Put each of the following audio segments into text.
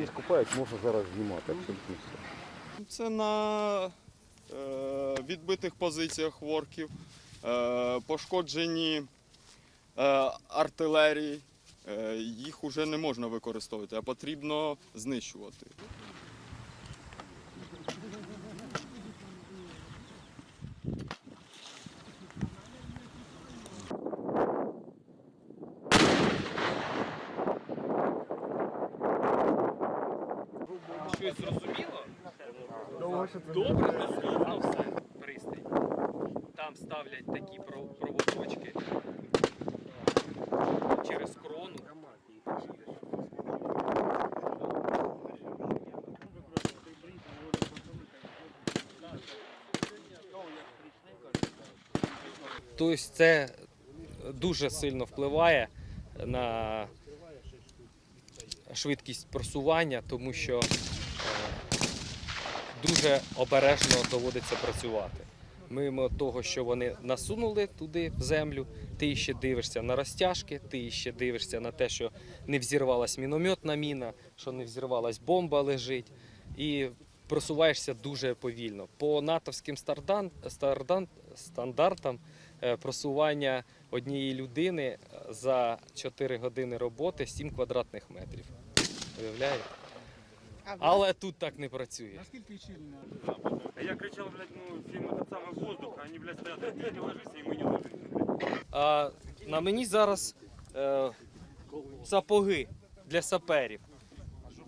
Є купають, можна зараз знімати абсолютно все. Це на е, відбитих позиціях ворків, е, пошкоджені е, артилерії. Їх вже не можна використовувати, а потрібно знищувати. Щось зрозуміло? Добре, доступно все. Пристань. Там ставлять такі проводочки через крону. Тобто це дуже сильно впливає на швидкість просування, тому що дуже обережно доводиться працювати. Мимо того, що вони насунули туди в землю, ти ще дивишся на розтяжки, ти ще дивишся на те, що не взірвалась мінометна міна, що не взірвалась бомба лежить, і просуваєшся дуже повільно. По натовським стардан, стардан, стандартам е, просування однієї людини за 4 години роботи 7 квадратних метрів. Уявляєте? Але тут так не працює. А я кричал, блядь, ну, всем этот самый воздух, а они, блядь, стоят, ты не ложишься, и мы не ложимся. А на мені зараз е, сапоги для саперів.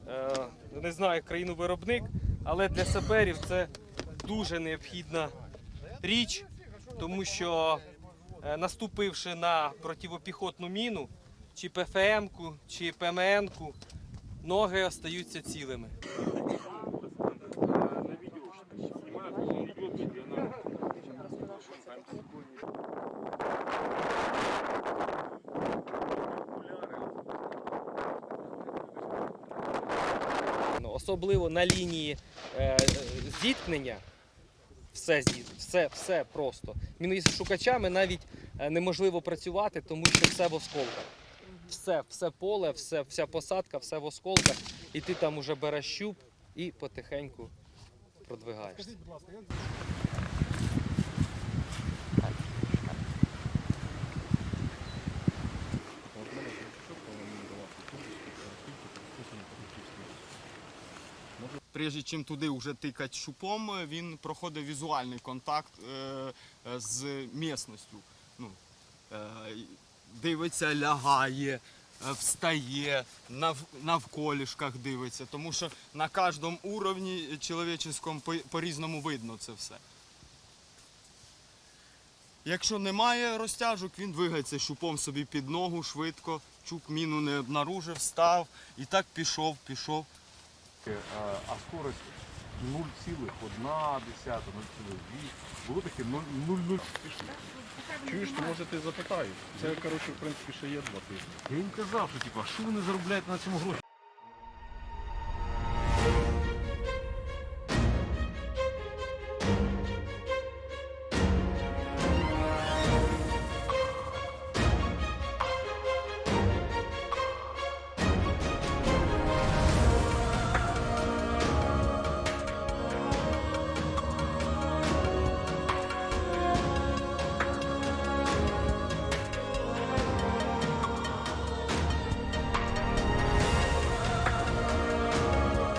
Е, не знаю країну виробник, але для саперів це дуже необхідна річ, тому що е, наступивши на противопіхотну міну, чи ПФМ-ку, чи ПМН-ку, ноги остаються цілими. Ну, Особливо на лінії е, зіткнення. Все, все, все просто. Міношукачами навіть е, неможливо працювати, тому що все в осколках. Все, все поле, все, вся посадка, все в осколках. І ти там уже береш щуп і потихеньку продвигаєшся. Прежде чим туди вже тикати шупом, він проходить візуальний контакт е, е, з місністю. Ну, е, дивиться, лягає, е, встає, нав, навколішках дивиться, тому що на кожному уровні чоловіческому по- по-різному видно це все. Якщо немає розтяжок, він двигається шупом собі під ногу швидко, чук міну не обнаружив, став і так пішов, пішов. А, а скорость 0,1, 0,2. Було таке 0,0 Чуєш, то може ти запитаю. Це, коротше, в принципі, ще є два тижні. Я їм казав, що типа, що вони заробляють на цьому гроші?